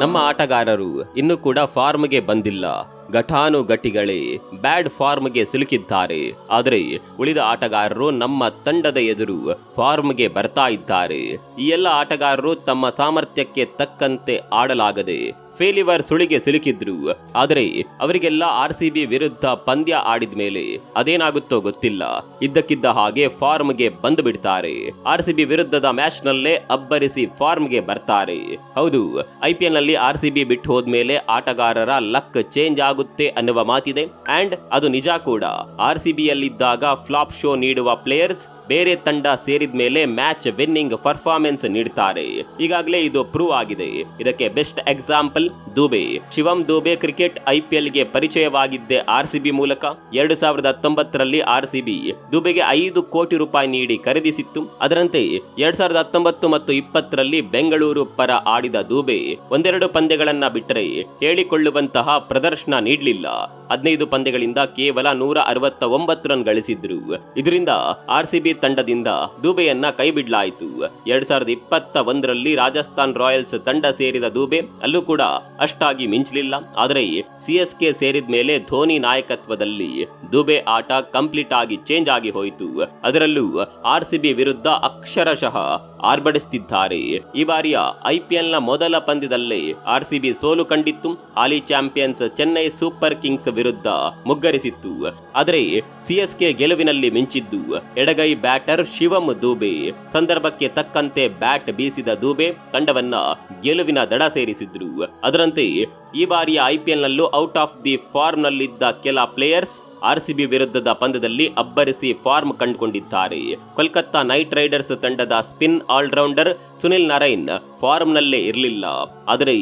ನಮ್ಮ ಆಟಗಾರರು ಇನ್ನೂ ಕೂಡ ಫಾರ್ಮ್ಗೆ ಬಂದಿಲ್ಲ. ಘಟಾನುಘಟಿಗಳೇ ಬ್ಯಾಡ್ ಫಾರ್ಮ್ಗೆ ಸಿಲುಕಿದ್ದಾರೆ. ಆದರೆ ಉಳಿದ ಆಟಗಾರರು ನಮ್ಮ ತಂಡದ ಎದುರು ಫಾರ್ಮ್ಗೆ ಬರ್ತಾ ಇದ್ದಾರೆ. ಈ ಎಲ್ಲ ಆಟಗಾರರು ತಮ್ಮ ಸಾಮರ್ಥ್ಯಕ್ಕೆ ತಕ್ಕಂತೆ ಆಡಲಾಗದೆ ಫೇಲಿವರ್ ಸುಳಿಗೆ ಸಿಲುಕಿದ್ರು. ಆದರೆ ಅವರಿಗೆಲ್ಲ ಆರ್ ಸಿ ಬಿ ವಿರುದ್ಧ ಪಂದ್ಯ ಆಡಿದ ಮೇಲೆ ಅದೇನಾಗುತ್ತೋ ಗೊತ್ತಿಲ್ಲ. ಇದ್ದಕ್ಕಿದ್ದ ಹಾಗೆ ಫಾರ್ಮ್ಗೆ ಬಂದು ಬಿಡ್ತಾರೆ. ಆರ್ ಸಿ ಬಿ ವಿರುದ್ಧದ ಮ್ಯಾಚ್ ನಲ್ಲೇ ಅಬ್ಬರಿಸಿ ಫಾರ್ಮ್ಗೆ ಬರ್ತಾರೆ. ಹೌದು, ಐ ಪಿ ಎಲ್ನಲ್ಲಿ ಆರ್ ಸಿ ಬಿ ಬಿಟ್ಟು ಹೋದ್ಮೇಲೆ ಆಟಗಾರರ ಲಕ್ ಚೇಂಜ್ ಆಗುತ್ತೆ ಅನ್ನುವ ಮಾತಿದೆ. ಅಂಡ್ ಅದು ನಿಜ ಕೂಡ. ಆರ್ ಸಿ ಬಿಯಲ್ಲಿದ್ದಾಗ ಫ್ಲಾಪ್ ಶೋ ನೀಡುವ ಪ್ಲೇಯರ್ಸ್ ಬೇರೆ ತಂಡ ಸೇರಿದ ಮೇಲೆ ಮ್ಯಾಚ್ ವಿನ್ನಿಂಗ್ ಪರ್ಫಾರ್ಮೆನ್ಸ್ ನೀಡುತ್ತಾರೆ ಈಗಾಗಲೇ ಇದು ಪ್ರೂವ್ ಆಗಿದೆ. ಇದಕ್ಕೆ best example Dube. Shivam Dube cricket ಐಪಿಎಲ್ಗೆ ಪರಿಚಯವಾಗಿದ್ದೆ ಆರ್ ಸಿಬಿ ಮೂಲಕ. ಎರಡು ಸಾವಿರದ ಹತ್ತೊಂಬತ್ತರಲ್ಲಿ ಆರ್ ಸಿ ಬಿ ದುಬೆಗೆ ಐದು ಕೋಟಿ ರೂಪಾಯಿ ನೀಡಿ ಖರೀದಿಸಿತ್ತು. ಅದರಂತೆ ಎರಡ್ ಸಾವಿರದ ಹತ್ತೊಂಬತ್ತು ಮತ್ತು ಇಪ್ಪತ್ತರಲ್ಲಿ ಬೆಂಗಳೂರು ಪರ ಆಡಿದ ದುಬೆ ಒಂದೆರಡು ಪಂದ್ಯಗಳನ್ನ ಬಿಟ್ಟರೆ ಹೇಳಿಕೊಳ್ಳುವಂತಹ ಪ್ರದರ್ಶನ ನೀಡಲಿಲ್ಲ. ಹದಿನೈದು ಪಂದ್ಯಗಳಿಂದ ಕೇವಲ ನೂರ ಅರವತ್ತ ಒಂಬತ್ತು ರನ್ ಗಳಿಸಿದ್ರು. ಇದರಿಂದ ಆರ್ ಸಿ ಬಿ ತಂಡದಿಂದ ದುಬೆಯನ್ನ ಕೈಬಿಡ್ಲಾಯಿತು. ಎರಡ್ ಸಾವಿರದ ಇಪ್ಪತ್ತ ಒಂದರಲ್ಲಿ ರಾಜಸ್ಥಾನ್ ರಾಯಲ್ಸ್ ತಂಡ ಸೇರಿದ ದುಬೆ ಅಲ್ಲೂ ಕೂಡ ಅಷ್ಟಾಗಿ ಮಿಂಚಲಿಲ್ಲ. ಆದರೆ ಸಿ ಎಸ್ ಕೆ ಸೇರಿದ ಮೇಲೆ ಧೋನಿ ನಾಯಕತ್ವದಲ್ಲಿ ದುಬೆ ಆಟ ಕಂಪ್ಲೀಟ್ ಆಗಿ ಚೇಂಜ್ ಆಗಿ ಹೋಯಿತು. ಅದರಲ್ಲೂ ಆರ್ ಸಿ ಬಿ ವಿರುದ್ಧ ಅಕ್ಷರಶಃ ಆರ್ಭಡಿಸುತ್ತಿದ್ದಾರೆ ಈ ಬಾರಿಯ ನ ಮೊದಲ ಪಂದ್ಯದಲ್ಲೇ ಆರ್ ಸಿ ಬಿ ಸೋಲು ಕಂಡಿತ್ತು. ಹಾಲಿ ಚಾಂಪಿಯನ್ಸ್ ಚೆನ್ನೈ ಸೂಪರ್ ಕಿಂಗ್ಸ್ ವಿರುದ್ಧ ಮುಗ್ಗರಿಸಿತ್ತು. ಆದರೆ ಸಿಎಸ್ಕೆ ಗೆಲುವಿನಲ್ಲಿ ಮಿಂಚಿದ್ದು. ಎಡಗೈ ಬ್ಯಾಟರ್ ಶಿವಂ ದೂಬೆ. ಸಂದರ್ಭಕ್ಕೆ ತಕ್ಕಂತೆ ಬ್ಯಾಟ್ ಬೀಸಿದ ದೂಬೆ ತಂಡವನ್ನ ಗೆಲುವಿನ ದಡ ಸೇರಿಸಿದ್ರು. ಅದರಂತೆ ಈ ಬಾರಿಯ ಐಪಿಎಲ್ ನಲ್ಲೂ ಔಟ್ ಆಫ್ ದಿ ಫಾರ್ಮ್ ನಲ್ಲಿದ್ದ ಕೆಲ ಪ್ಲೇಯರ್ಸ್ ಆರ್ ಸಿ ಬಿ ವಿರುದ್ಧದ ಪಂದ್ಯದಲ್ಲಿ ಅಬ್ಬರಿಸಿ ಫಾರ್ಮ್ ಕಂಡುಕೊಂಡಿದ್ದಾರೆ. ಕೋಲ್ಕತ್ತಾ ನೈಟ್ ರೈಡರ್ಸ್ ತಂಡದ spin all rounder Sunil Narayan ಫಾರ್ಮ್ನಲ್ಲೇ ಇರಲಿಲ್ಲ. ಆದರೆ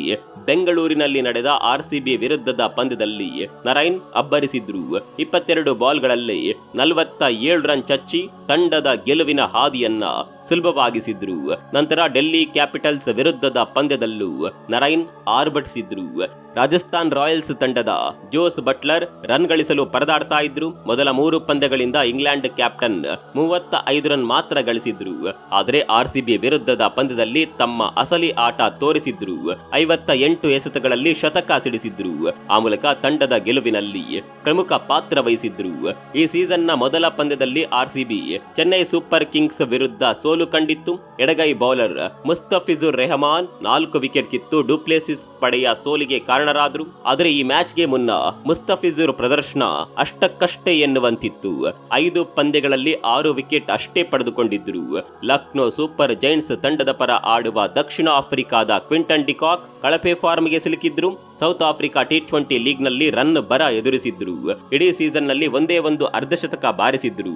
ಬೆಂಗಳೂರಿನಲ್ಲಿ ನಡೆದ ಆರ್ಸಿಬಿ ವಿರುದ್ಧದ ಪಂದ್ಯದಲ್ಲಿ ನರೈನ್ ಅಬ್ಬರಿಸಿದ್ರು. ಇಪ್ಪತ್ತೆರಡು ಬಾಲ್ಗಳಲ್ಲಿ ನಲವತ್ತ ಏಳು ರನ್ ಚಚ್ಚಿ ತಂಡದ ಗೆಲುವಿನ ಹಾದಿಯನ್ನ ಸುಲಭವಾಗಿಸಿದ್ರು. ನಂತರ ಡೆಲ್ಲಿ ಕ್ಯಾಪಿಟಲ್ಸ್ ವಿರುದ್ಧದ ಪಂದ್ಯದಲ್ಲೂ ನರೈನ್ ಆರ್ಭಟಿಸಿದ್ರು. ರಾಜಸ್ಥಾನ್ ರಾಯಲ್ಸ್ ತಂಡದ ಜೋಸ್ ಬಟ್ಲರ್ ರನ್ ಗಳಿಸಲು ಪರದಾಡ್ತಾ ಇದ್ರು. ಮೊದಲ ಮೂರು ಪಂದ್ಯಗಳಿಂದ ಇಂಗ್ಲೆಂಡ್ ಕ್ಯಾಪ್ಟನ್ ಮೂವತ್ತ ಐದು ರನ್ ಮಾತ್ರ ಗಳಿಸಿದ್ರು. ಆದರೆ ಆರ್ ಸಿಬಿ ವಿರುದ್ಧದ ಪಂದ್ಯದಲ್ಲಿ ತಮ್ಮ ಅಸಲಿ ಆಟ ತೋರಿಸಿದ್ರು. ಐವತ್ತ ಎಂಟು ಎಸೆತಗಳಲ್ಲಿ ಶತಕ ಸಿಡಿಸಿದ್ರು. ಆ ಮೂಲಕ ತಂಡದ ಗೆಲುವಿನಲ್ಲಿ ಪ್ರಮುಖ ಪಾತ್ರ ವಹಿಸಿದ್ರು. ಈ ಸೀಸನ್ನ ಮೊದಲ ಪಂದ್ಯದಲ್ಲಿ R C B Chennai Super Kings ವಿರುದ್ಧ ಸೋಲು ಕಂಡಿತ್ತು. ಎಡಗೈ ಬೌಲರ್ ಮುಸ್ತಫಿಜುರ್ ರೆಹಮಾನ್ ನಾಲ್ಕು ವಿಕೆಟ್ ಕಿತ್ತು ಡುಪ್ಲೆಸಿಸ್ ಪಡೆಯ ಸೋಲಿಗೆ ಕಾರಣರಾದರು. ಆದರೆ ಈ ಮ್ಯಾಚ್ಗೆ ಮುನ್ನ ಮುಸ್ತಫಿಜುರ್ ಪ್ರದರ್ಶನ ಅಷ್ಟಕ್ಕಷ್ಟೇ ಎನ್ನುವಂತಿತ್ತು. ಐದು ಪಂದ್ಯಗಳಲ್ಲಿ ಆರು ವಿಕೆಟ್ ಅಷ್ಟೇ ಪಡೆದುಕೊಂಡಿದ್ದರು ಲಕ್ನೋ ಸೂಪರ್ ಜೈಂಟ್ಸ್ ತಂಡದ ಪರ ಆಡುವ ದಕ್ಷಿಣ ಆಫ್ರಿಕಾದ ಕ್ವಿಂಟನ್ ಡಿಕಾಕ್ ಕಳಪೆ ಫಾರ್ಮ್ಗೆ ಸಿಲುಕಿದ್ರು. ಸೌತ್ ಆಫ್ರಿಕಾ ಟಿ ಟ್ವೆಂಟಿ ಲೀಗ್ನಲ್ಲಿ ರನ್ ಬರ ಎದುರಿಸಿದ್ರು. ಇಡೀ ಸೀಸನ್ನಲ್ಲಿ ಒಂದೇ ಒಂದು ಅರ್ಧಶತಕ ಬಾರಿಸಿದ್ರು.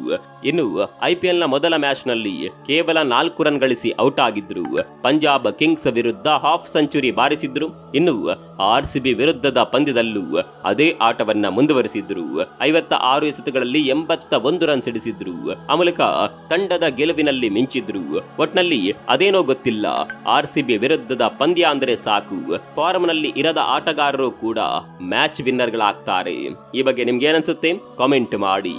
ಇನ್ನು ಐಪಿಎಲ್ನ ಮೊದಲ ಮ್ಯಾಚ್ನಲ್ಲಿ ಕೇವಲ ನಾಲ್ಕು ರನ್ ಗಳಿಸಿ ಔಟ್ ಆಗಿದ್ರು. ಪಂಜಾಬ್ ಕಿಂಗ್ಸ್ ವಿರುದ್ಧ ಹಾಫ್ ಸೆಂಚುರಿ ಬಾರಿಸಿದ್ರು. ಇನ್ನು ಆರ್ ಸಿ ಬಿ ವಿರುದ್ಧದ ಪಂದ್ಯದಲ್ಲೂ ಅದೇ ಆಟವನ್ನ ಮುಂದುವರಿಸಿದ್ರು. ಐವತ್ತ ಆರು ಎಸೆತಗಳಲ್ಲಿ ಎಂಬತ್ತ ಒಂದು ರನ್ ಸಿಡಿಸಿದ್ರು. ಆ ಮೂಲಕ ತಂಡದ ಗೆಲುವಿನಲ್ಲಿ ಮಿಂಚಿದ್ರು. ಒಟ್ನಲ್ಲಿ ಅದೇನೋ ಗೊತ್ತಿಲ್ಲ. ಆರ್ ಸಿ ಬಿ ವಿರುದ್ಧದ ಪಂದ್ಯ ಅಂದ್ರೆ ಸಾಕು. ಫಾರ್ಮ್ನಲ್ಲಿ ಇರದ ಆಟಗಾರರು ಕೂಡ ಮ್ಯಾಚ್ ವಿನ್ನರ್ಗಳಾಗ್ತಾರೆ. ಈ ಬಗ್ಗೆ ನಿಮ್ಗೆ ಏನನ್ಸುತ್ತೆ ಕಾಮೆಂಟ್ ಮಾಡಿ.